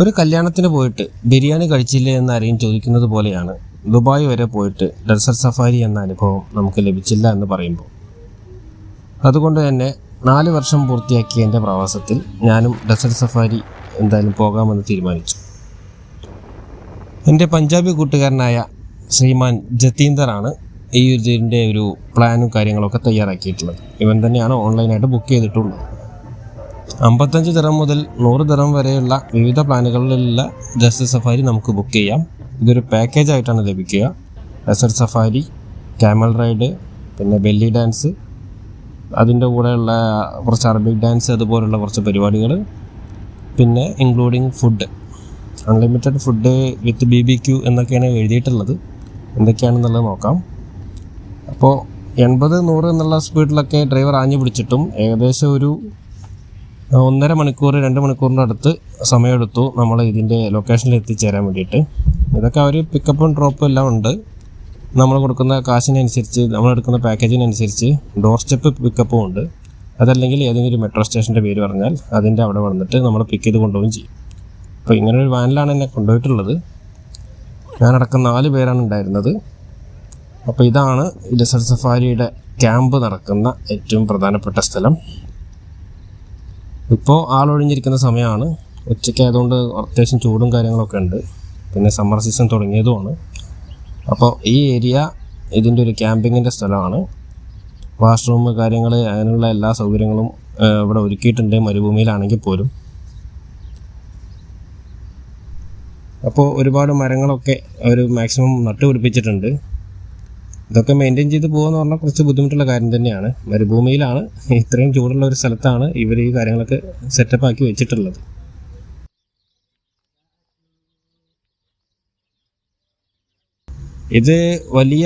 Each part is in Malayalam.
ഒരു കല്യാണത്തിന് പോയിട്ട് ബിരിയാണി കഴിച്ചില്ലേ എന്ന് ആരെയും ചോദിക്കുന്നത് പോലെയാണ് ദുബായ് വരെ പോയിട്ട് ഡെസർട്ട് സഫാരി എന്ന അനുഭവം നമുക്ക് ലഭിച്ചില്ല എന്ന് പറയുമ്പോൾ. അതുകൊണ്ട് തന്നെ നാല് വർഷം പൂർത്തിയാക്കിയ എന്റെ പ്രവാസത്തിൽ ഞാനും ഡെസർട്ട് സഫാരി എന്തായാലും പോകാമെന്ന് തീരുമാനിച്ചു. എന്റെ പഞ്ചാബി കൂട്ടുകാരനായ ശ്രീമാൻ ജതീന്ദറാണ് ഈ ഇതിന്റെ ഒരു പ്ലാനും കാര്യങ്ങളൊക്കെ തയ്യാറാക്കിയിട്ടുള്ളത്. ഇവൻ തന്നെയാണ് ഓൺലൈനായിട്ട് ബുക്ക് ചെയ്തിട്ടുള്ളത്. അമ്പത്തഞ്ച് തരം മുതൽ നൂറ് തരം വരെയുള്ള വിവിധ പ്ലാനുകളിലുള്ള ഡെസർട്ട് സഫാരി നമുക്ക് ബുക്ക് ചെയ്യാം. ഇതൊരു പാക്കേജ് ആയിട്ടാണ് ലഭിക്കുക. ഡെസർട്ട് സഫാരി ക്യാമൽ റൈഡ് പിന്നെ ബെല്ലി ഡാൻസ് അതിന്റെ കൂടെയുള്ള കുറച്ച് അറബിക് ഡാൻസ് അതുപോലുള്ള കുറച്ച് പരിപാടികൾ. പിന്നെ including food unlimited food with B B Q എന്നൊക്കെയാണ് എഴുതിയിട്ടുള്ളത്. എന്തൊക്കെയാണെന്നുള്ളത് നോക്കാം. അപ്പോൾ എൺപത് നൂറ് എന്നുള്ള സ്പീഡിലൊക്കെ ഡ്രൈവർ ആഞ്ഞു പിടിച്ചിട്ടും ഏകദേശം ഒരു ഒന്നര മണിക്കൂർ രണ്ട് മണിക്കൂറിന്റെ അടുത്ത് സമയമെടുത്തു നമ്മൾ ഇതിന്റെ ലൊക്കേഷനിൽ എത്തിച്ചേരാൻ വേണ്ടിയിട്ട്. ഇതൊക്കെ അവർ പിക്കപ്പും ഡ്രോപ്പും എല്ലാം ഉണ്ട്. നമ്മൾ കൊടുക്കുന്ന കാശിനനുസരിച്ച് നമ്മൾ എടുക്കുന്ന പാക്കേജിനനുസരിച്ച് ഡോർ സ്റ്റെപ്പ് പിക്കപ്പും ഉണ്ട്. അതല്ലെങ്കിൽ ഏതെങ്കിലും മെട്രോ സ്റ്റേഷന്റെ പേര് പറഞ്ഞാൽ അതിന്റെ അവിടെ വന്നിട്ട് നമ്മൾ പിക്ക് ചെയ്ത് കൊണ്ടുപോകും ചെയ്യും. അപ്പോൾ ഇങ്ങനെ ഒരു വാനിലാണ് എന്നെ കൊണ്ടുപോയിട്ടുള്ളത്. ഞാനടക്കം നാല് പേരാണ് ഉണ്ടായിരുന്നത്. അപ്പോൾ ഇതാണ് ഡെസർട്ട് സഫാരിയുടെ ക്യാമ്പ് നടക്കുന്ന ഏറ്റവും പ്രധാനപ്പെട്ട സ്ഥലം. ഇപ്പോൾ ആളൊഴിഞ്ഞിരിക്കുന്ന സമയമാണ് ഉച്ചയ്ക്ക് ആയതുകൊണ്ട് അത്യാവശ്യം ചൂടും കാര്യങ്ങളൊക്കെ ഉണ്ട്. പിന്നെ സമ്മർ സീസൺ തുടങ്ങിയതുമാണ്. അപ്പോൾ ഈ ഏരിയ ഇതിന്റെ ഒരു ക്യാമ്പിങ്ങിന്റെ സ്ഥലമാണ്. വാഷ്റൂം കാര്യങ്ങൾ അങ്ങനെയുള്ള എല്ലാ സൗകര്യങ്ങളും ഇവിടെ ഒരുക്കിയിട്ടുണ്ട്. മരുഭൂമിയിലാണെങ്കിൽ പോലും. അപ്പോൾ ഒരുപാട് മരങ്ങളൊക്കെ അവർ മാക്സിമം നട്ടുപിടിപ്പിച്ചിട്ടുണ്ട്. ഇതൊക്കെ മെയിന്റെയിൻ ചെയ്ത് പോകുക പറഞ്ഞാൽ കുറച്ച് ബുദ്ധിമുട്ടുള്ള കാര്യം തന്നെയാണ്. മരുഭൂമിയിലാണ്. ഇത്രയും ചൂടുള്ള ഒരു സ്ഥലത്താണ് ഇവർ ഈ കാര്യങ്ങളൊക്കെ സെറ്റപ്പ് ആക്കി വെച്ചിട്ടുള്ളത്. ഇത് വലിയ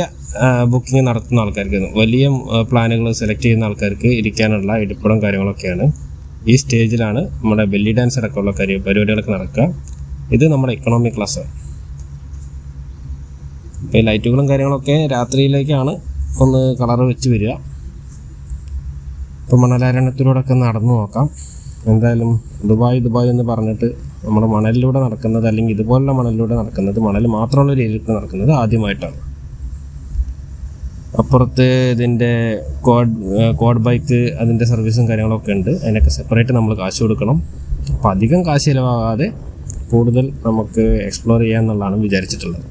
ബുക്കിംഗ് നടത്തുന്ന ആൾക്കാർക്ക് വലിയ പ്ലാനുകൾ സെലക്ട് ചെയ്യുന്ന ആൾക്കാർക്ക് ഇരിക്കാനുള്ള ഇടിപ്പടം കാര്യങ്ങളൊക്കെയാണ്. ഈ സ്റ്റേജിലാണ് നമ്മുടെ ബെല്ലി ഡാൻസ് അടക്കമുള്ള കാര്യം പരിപാടികളൊക്കെ നടക്കുക. ഇത് നമ്മുടെ ഇക്കണോമിക് ക്ലാസ് ഇപ്പോൾ ഈ ലൈറ്റുകളും കാര്യങ്ങളൊക്കെ രാത്രിയിലേക്കാണ് ഒന്ന് കളർ വെച്ച് വരിക. ഇപ്പോൾ മണലാരണത്തിലൂടെയൊക്കെ നടന്നു നോക്കാം. എന്തായാലും ദുബായ് ദുബായ് എന്ന് പറഞ്ഞിട്ട് നമ്മൾ മണലിലൂടെ നടക്കുന്നത് അല്ലെങ്കിൽ ഇതുപോലുള്ള മണലിലൂടെ നടക്കുന്നത് മണൽ മാത്രമുള്ള രീതിയിൽ നടക്കുന്നത് ആദ്യമായിട്ടാണ്. അപ്പുറത്ത് ഇതിന്റെ കോഡ് കോഡ് ബൈക്ക് അതിന്റെ സർവീസും കാര്യങ്ങളൊക്കെ ഉണ്ട്. അതിനൊക്കെ സെപ്പറേറ്റ് നമ്മൾ കാശ് കൊടുക്കണം. അപ്പോൾ അധികം കാശ് ചിലവാകാതെ കൂടുതൽ നമുക്ക് എക്സ്പ്ലോർ ചെയ്യാമെന്നുള്ളതാണ് വിചാരിച്ചിട്ടുള്ളത്.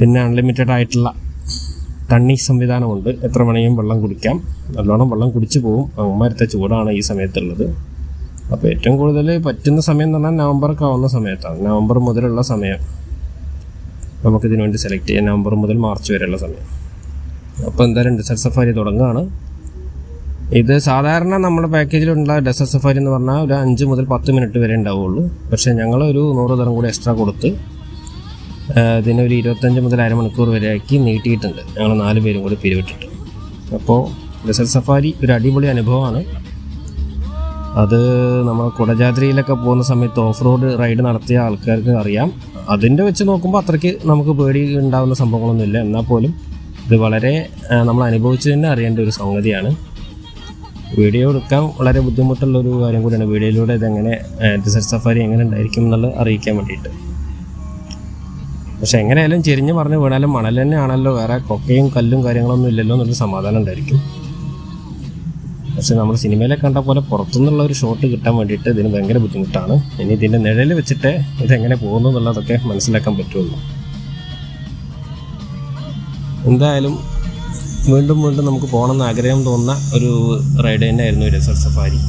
പിന്നെ അൺലിമിറ്റഡ് ആയിട്ടുള്ള തണ്ണി സംവിധാനമുണ്ട്. എത്ര മണിയും വെള്ളം കുടിക്കാം. നല്ലോണം വെള്ളം കുടിച്ചു പോകും അമ്മരത്തെ ചൂടാണ് ഈ സമയത്തുള്ളത്. അപ്പോൾ ഏറ്റവും കൂടുതൽ പറ്റുന്ന സമയം എന്ന് പറഞ്ഞാൽ നവംബറൊക്കെ ആവുന്ന സമയത്താണ്. നവംബർ മുതലുള്ള സമയം. നമുക്കിതിനു വേണ്ടി സെലക്ട് ചെയ്യാം. നവംബർ മുതൽ മാർച്ച് വരെയുള്ള സമയം. അപ്പോൾ എന്തായാലും ഡെസർട്ട് സഫാരി തുടങ്ങുകയാണ്. ഇത് സാധാരണ നമ്മുടെ പാക്കേജിലുള്ള ഡെസർട്ട് സഫാരി എന്ന് പറഞ്ഞാൽ ഒരു അഞ്ച് മുതൽ പത്ത് മിനിറ്റ് വരെ ഉണ്ടാവുള്ളൂ പക്ഷേ ഞങ്ങൾ ഒരു നൂറ് തരം കൂടി എക്സ്ട്രാ കൊടുത്ത് ഇതിനൊരു ഇരുപത്തഞ്ച് മുതൽ അരമണിക്കൂർ വരെ ആക്കി നീട്ടിയിട്ടുണ്ട്. ഞങ്ങൾ നാല് പേരും കൂടി പിരിവിട്ടിട്ട്. അപ്പോൾ ഡെസർട്ട് സഫാരി ഒരു അടിപൊളി അനുഭവമാണ്. അത് നമ്മൾ കുടജാദ്രിയിലൊക്കെ പോകുന്ന സമയത്ത് ഓഫ് റോഡ് റൈഡ് നടത്തിയ ആൾക്കാർക്ക് അറിയാം. അതിന്റെ വെച്ച് നോക്കുമ്പോൾ അത്രയ്ക്ക് നമുക്ക് പേടി ഉണ്ടാകുന്ന സംഭവങ്ങളൊന്നുമില്ല എന്നാൽ പോലും ഇത് വളരെ നമ്മൾ അനുഭവിച്ച് തന്നെ അറിയേണ്ട ഒരു സംഗതിയാണ്. വീഡിയോ എടുക്കാൻ വളരെ ബുദ്ധിമുട്ടുള്ള ഒരു കാര്യം കൂടിയാണ്. വീഡിയോയിലൂടെ ഇതെങ്ങനെ ഡെസർട്ട് സഫാരി എങ്ങനെ ഉണ്ടായിരിക്കും എന്നുള്ളത് അറിയിക്കാൻ വേണ്ടിയിട്ട്. പക്ഷെ എങ്ങനെയായാലും ചെരിഞ്ഞ് പറഞ്ഞ് വീണാലും മണൽ തന്നെയാണല്ലോ. വേറെ കൊക്കയും കല്ലും കാര്യങ്ങളൊന്നും ഇല്ലല്ലോ എന്നൊരു സമാധാനം ഉണ്ടായിരിക്കും. പക്ഷെ നമ്മൾ സിനിമയിലെ കണ്ട പോലെ പുറത്തുനിന്നുള്ള ഒരു ഷോട്ട് കിട്ടാൻ വേണ്ടിയിട്ട് ഇതിന് ഭയങ്കര ബുദ്ധിമുട്ടാണ്. ഇനി ഇതിന്റെ നിഴൽ വെച്ചിട്ട് ഇതെങ്ങനെ പോകുന്നു എന്നുള്ളതൊക്കെ മനസ്സിലാക്കാൻ പറ്റുള്ളൂ. എന്തായാലും വീണ്ടും വീണ്ടും നമുക്ക് പോകണമെന്ന് ആഗ്രഹം തോന്നുന്ന ഒരു റൈഡ് തന്നെയായിരുന്നു ഡെസർട്ട് സഫാരി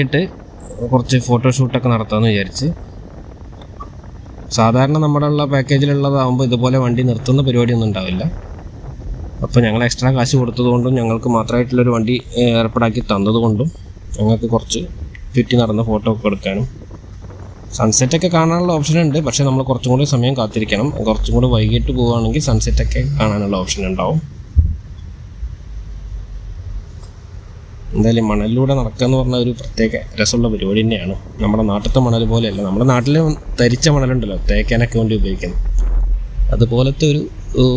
യിട്ട് കുറച്ച് ഫോട്ടോഷൂട്ടൊക്കെ നടത്താമെന്ന് വിചാരിച്ച്. സാധാരണ നമ്മുടെ ഉള്ള പാക്കേജിലുള്ളതാകുമ്പോൾ ഇതുപോലെ വണ്ടി നിർത്തുന്ന പരിപാടിയൊന്നും ഉണ്ടാവില്ല. അപ്പോൾ ഞങ്ങൾ എക്സ്ട്രാ കാശ് കൊടുത്തതുകൊണ്ടും ഞങ്ങൾക്ക് മാത്രമായിട്ടുള്ളൊരു വണ്ടി ഏർപ്പാടാക്കി തന്നതുകൊണ്ടും ഞങ്ങൾക്ക് കുറച്ച് ചുറ്റി നടന്ന ഫോട്ടോ ഒക്കെ എടുക്കാനും. സൺസെറ്റൊക്കെ കാണാനുള്ള ഓപ്ഷൻ ഉണ്ട് പക്ഷേ നമ്മൾ കുറച്ചും കൂടി സമയം കാത്തിരിക്കണം. കുറച്ചും കൂടി വൈകിട്ട് പോവുകയാണെങ്കിൽ സൺസെറ്റൊക്കെ കാണാനുള്ള ഓപ്ഷൻ ഉണ്ടാവും. എന്തായാലും മണലിലൂടെ നടക്കുക എന്ന് പറഞ്ഞ ഒരു പ്രത്യേക രസമുള്ള പരിപാടി തന്നെയാണ്. നമ്മുടെ നാട്ടിലത്തെ മണൽ പോലെയല്ല. നമ്മുടെ നാട്ടിൽ തരിച്ച മണലുണ്ടല്ലോ തേക്കാനൊക്കെ വേണ്ടി ഉപയോഗിക്കുന്നത് അതുപോലത്തെ ഒരു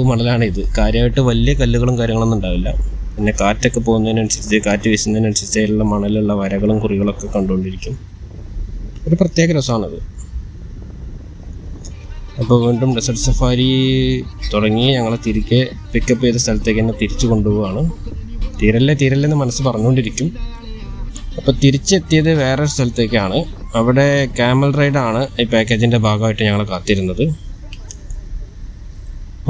മണലാണ് ഇത് കാര്യമായിട്ട് വലിയ കല്ലുകളും കാര്യങ്ങളൊന്നും ഉണ്ടാവില്ല. പിന്നെ കാറ്റൊക്കെ പോകുന്നതിനനുസരിച്ച് കാറ്റ് വീശുന്നതിനനുസരിച്ച് അതിലുള്ള മണലുള്ള വരകളും കുറികളൊക്കെ കണ്ടുകൊണ്ടിരിക്കും. ഒരു പ്രത്യേക രസമാണത്. അപ്പോൾ വീണ്ടും ഡെസർട്ട് സഫാരി തുടങ്ങി. ഞങ്ങളെ തിരികെ പിക്കപ്പ് ചെയ്ത സ്ഥലത്തേക്ക് തന്നെ തിരിച്ചു കൊണ്ടുപോവാണ്. തീരല്ലേ തീരല്ലേ എന്ന് മനസ്സ് പറഞ്ഞുകൊണ്ടിരിക്കും. അപ്പോൾ തിരിച്ചെത്തിയത് വേറെ സ്ഥലത്തേക്കാണ്. അവിടെ ക്യാമൽ റൈഡാണ് ഈ പാക്കേജിന്റെ ഭാഗമായിട്ട് ഞങ്ങൾ കാത്തിരുന്നത്.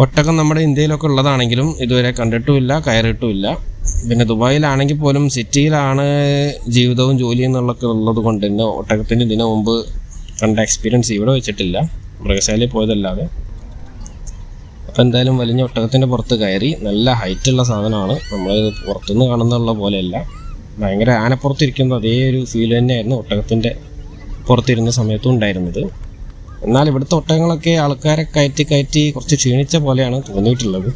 ഒട്ടകം നമ്മുടെ ഇന്ത്യയിലൊക്കെ ഉള്ളതാണെങ്കിലും ഇതുവരെ കണ്ടിട്ടുമില്ല കയറിയിട്ടുമില്ല. പിന്നെ ദുബായിലാണെങ്കിൽ പോലും സിറ്റിയിലാണ് ജീവിതവും ജോലിയും എന്നുള്ളൊക്കെ ഉള്ളത് കൊണ്ട് തന്നെ ഒട്ടകത്തിന്റെ ഇതിനു മുമ്പ് കണ്ട എക്സ്പീരിയൻസ് ഇവിടെ വെച്ചിട്ടില്ല. മൃഗശാലയിൽ പോയതല്ലാതെ. അപ്പോൾ എന്തായാലും വലിഞ്ഞ ഒട്ടകത്തിന്റെ പുറത്ത് കയറി നല്ല ഹൈറ്റുള്ള സാധനമാണ്. നമ്മൾ പുറത്തുനിന്ന് കാണുന്നുള്ള പോലെയല്ല. ഭയങ്കര ആനപ്പുറത്തിരിക്കുന്ന അതേ ഒരു ഫീൽ തന്നെയായിരുന്നു ഒട്ടകത്തിന്റെ പുറത്തിരുന്ന സമയത്തും ഉണ്ടായിരുന്നത്. എന്നാൽ ഇവിടുത്തെ ഒട്ടകങ്ങളൊക്കെ ആൾക്കാരെ കയറ്റി കയറ്റി കുറച്ച് ക്ഷീണിച്ച പോലെയാണ് തോന്നിയിട്ടുള്ളത്.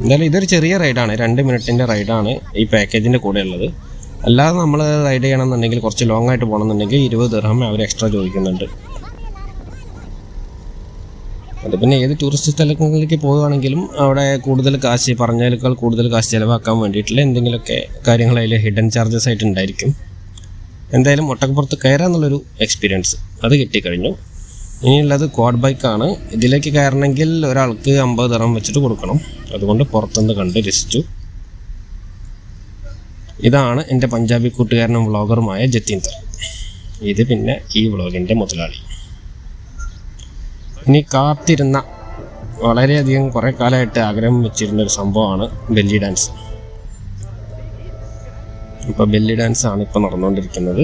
എന്തായാലും ഇതൊരു ചെറിയ റൈഡാണ് രണ്ട് മിനിറ്റിന്റെ റൈഡാണ് ഈ പാക്കേജിന്റെ കൂടെ ഉള്ളത് അല്ലാതെ നമ്മൾ റൈഡ് ചെയ്യണമെന്നുണ്ടെങ്കിൽ കുറച്ച് ലോങ് ആയിട്ട് പോകണമെന്നുണ്ടെങ്കിൽ ഇരുപത് ദിർഹം അവർ എക്സ്ട്രാ ചോദിക്കുന്നുണ്ട്. അത് പിന്നെ ഏത് ടൂറിസ്റ്റ് സ്ഥലങ്ങളിലേക്ക് പോവുകയാണെങ്കിലും അവിടെ കൂടുതൽ കാശ് പറഞ്ഞതിനേക്കാൾ കൂടുതൽ കാശ് ചിലവാക്കാൻ വേണ്ടിയിട്ടുള്ള എന്തെങ്കിലുമൊക്കെ കാര്യങ്ങൾ അതിൽ ഹിഡൻ ചാർജസ് ആയിട്ട് ഉണ്ടായിരിക്കും. എന്തായാലും ഒട്ടക്കപ്പുറത്ത് കയറാന്നുള്ളൊരു എക്സ്പീരിയൻസ് അത് കിട്ടിക്കഴിഞ്ഞു. ഇനിയുള്ളത് ക്വാഡ് ബൈക്കാണ് ഇതിലേക്ക് കയറണമെങ്കിൽ ഒരാൾക്ക് അമ്പത് തറം വെച്ചിട്ട് കൊടുക്കണം. അതുകൊണ്ട് പുറത്തുനിന്ന് കണ്ട് രസിച്ചു. ഇതാണ് എന്റെ പഞ്ചാബി കൂട്ടുകാരനും വ്ളോഗറുമായ ജത്തീന്ദർ ഇത് പിന്നെ ഈ വ്ളോഗിന്റെ മുതലാളി. ഇനി കാത്തിരുന്ന വളരെയധികം കുറേ കാലമായിട്ട് ആഗ്രഹം വെച്ചിരുന്ന ഒരു സംഭവമാണ് ബെല്ലി ഡാൻസ്. ഇപ്പോൾ ബെല്ലി ഡാൻസ് ആണ് ഇപ്പോൾ നടന്നുകൊണ്ടിരിക്കുന്നത്.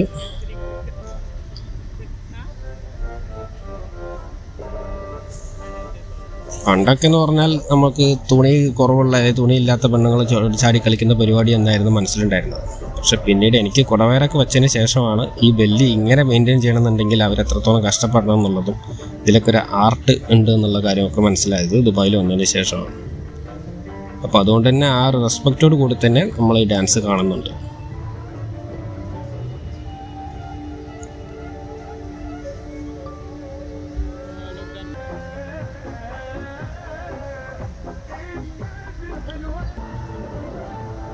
പണ്ടൊക്കെ എന്ന് പറഞ്ഞാൽ നമുക്ക് തുണി കുറവുള്ള തുണിയില്ലാത്ത പെണ്ണുങ്ങൾ ചാടി കളിക്കുന്ന പരിപാടി എന്നായിരുന്നു മനസ്സിലുണ്ടായിരുന്നത്. പക്ഷെ പിന്നീട് എനിക്ക് കുടവയറൊക്കെ വെച്ചതിന് ശേഷമാണ് ഈ ബെല്ലി ഇങ്ങനെ മെയിന്റെയിൻ ചെയ്യണമെന്നുണ്ടെങ്കിൽ അവരെത്രത്തോളം കഷ്ടപ്പെടണം എന്നുള്ളതും ഇതിലൊക്കെ ഒരു ആർട്ട് ഉണ്ട് എന്നുള്ള കാര്യമൊക്കെ മനസ്സിലായത് ദുബായിൽ വന്നതിന് ശേഷമാണ്. അപ്പോൾ അതുകൊണ്ട് തന്നെ ആ റെസ്പെക്റ്റോട് കൂടി തന്നെ നമ്മൾ ഈ ഡാൻസ് കാണുന്നുണ്ട്.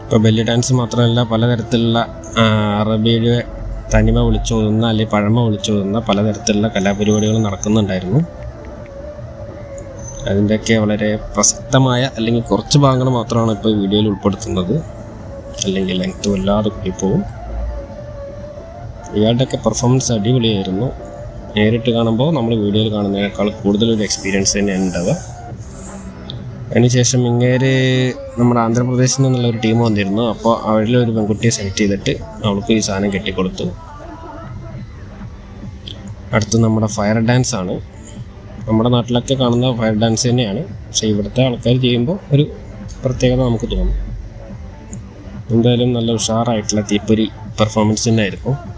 ഇപ്പോൾ ബെല്ലി ഡാൻസ് മാത്രമല്ല പലതരത്തിലുള്ള അറബിയുടെ തനിമ വിളിച്ചോതുന്ന അല്ലെങ്കിൽ പഴമ വിളിച്ചോതുന്ന പലതരത്തിലുള്ള കലാപരിപാടികൾ നടക്കുന്നുണ്ടായിരുന്നു. അതിന്റെയൊക്കെ വളരെ പ്രസക്തമായ അല്ലെങ്കിൽ കുറച്ച് ഭാഗങ്ങൾ മാത്രമാണ് ഇപ്പോൾ വീഡിയോയിൽ ഉൾപ്പെടുത്തുന്നത്. അല്ലെങ്കിൽ ലെങ്ത് വല്ലാതെ കൂടിപ്പോവും. ഇയാളുടെയൊക്കെ പെർഫോമൻസ് അടിപൊളിയായിരുന്നു. നേരിട്ട് കാണുമ്പോൾ നമ്മൾ വീഡിയോയിൽ കാണുന്നതിനേക്കാൾ കൂടുതലൊരു എക്സ്പീരിയൻസ് തന്നെയാണ് ഉണ്ടാവുക. അതിനുശേഷം ഇങ്ങേര് നമ്മുടെ ആന്ധ്രാപ്രദേശിൽ നിന്നുള്ള ഒരു ടീം വന്നിരുന്നു. അപ്പോൾ അവരിൽ ഒരു പെൺകുട്ടിയെ സെലക്ട് ചെയ്തിട്ട് അവൾക്ക് ഈ സാധനം കെട്ടിക്കൊടുത്തു. അടുത്ത് നമ്മുടെ ഫയർ ഡാൻസ് ആണ്. നമ്മുടെ നാട്ടിലൊക്കെ കാണുന്ന ഫയർ ഡാൻസ് തന്നെയാണ്. പക്ഷേ ഇവിടുത്തെ ആൾക്കാർ ചെയ്യുമ്പോൾ ഒരു പ്രത്യേകത നമുക്ക് തോന്നും. എന്തായാലും നല്ല ഉഷാറായിട്ടുള്ള തീപ്പൊരി പെർഫോമൻസ് തന്നെയായിരുന്നു.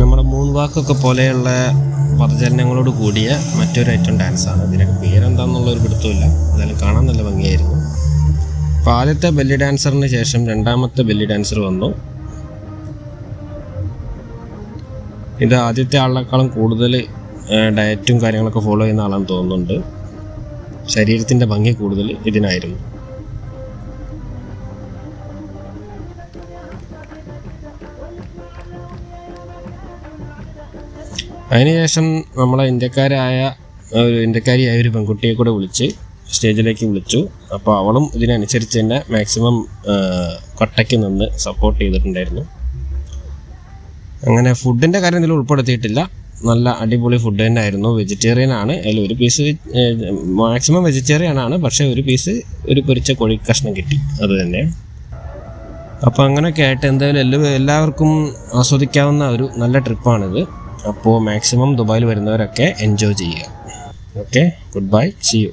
നമ്മുടെ മൂന്ന് വാക്കൊക്കെ പോലെയുള്ള പദചലനങ്ങളോട് കൂടിയ മറ്റൊരു ഐറ്റം ഡാൻസാണ് ഇതിനൊക്കെ പേരെന്താണെന്നുള്ളൊരു പിടുത്തമില്ല എന്തായാലും കാണാൻ നല്ല ഭംഗിയായിരുന്നു. അപ്പോൾ ആദ്യത്തെ ബെല്ലി ഡാൻസറിന് ശേഷം രണ്ടാമത്തെ ബെല്ലി ഡാൻസർ വന്നു. ഇത് ആദ്യത്തെ ആളിനേക്കാളും കൂടുതൽ ഡയറ്റും കാര്യങ്ങളൊക്കെ ഫോളോ ചെയ്യുന്ന ആളാണെന്ന് തോന്നുന്നുണ്ട്. ശരീരത്തിന്റെ ഭംഗി കൂടുതൽ ഇതിനായിരുന്നു. അതിനുശേഷം നമ്മളെ ഇന്ത്യക്കാരായ ഒരു ഇന്ത്യക്കാരിയായ ഒരു പെൺകുട്ടിയെ കൂടെ വിളിച്ച് സ്റ്റേജിലേക്ക് വിളിച്ചു. അപ്പോൾ അവളും ഇതിനനുസരിച്ച് തന്നെ മാക്സിമം കട്ടയ്ക്ക് നിന്ന് സപ്പോർട്ട് ചെയ്തിട്ടുണ്ടായിരുന്നു. അങ്ങനെ ഫുഡിന്റെ കാര്യം ഇതിൽ ഉൾപ്പെടുത്തിയിട്ടില്ല. നല്ല അടിപൊളി ഫുഡ് തന്നെ ആയിരുന്നു. വെജിറ്റേറിയൻ ആണ്. അതിൽ ഒരു പീസ് മാക്സിമം വെജിറ്റേറിയൻ ആണ്. പക്ഷേ ഒരു പീസ് ഒരു പൊരിച്ച കോഴി കഷ്ണം കിട്ടി. അത് തന്നെ. അപ്പോൾ അങ്ങനെയൊക്കെ ആയിട്ട് എന്തായാലും എല്ലാ എല്ലാവർക്കും ആസ്വദിക്കാവുന്ന ഒരു നല്ല ട്രിപ്പാണിത് അപ്പോൾ മാക്സിമം ദുബായിൽ വരുന്നവരൊക്കെ എൻജോയ് ചെയ്യുക. Okay good bye see you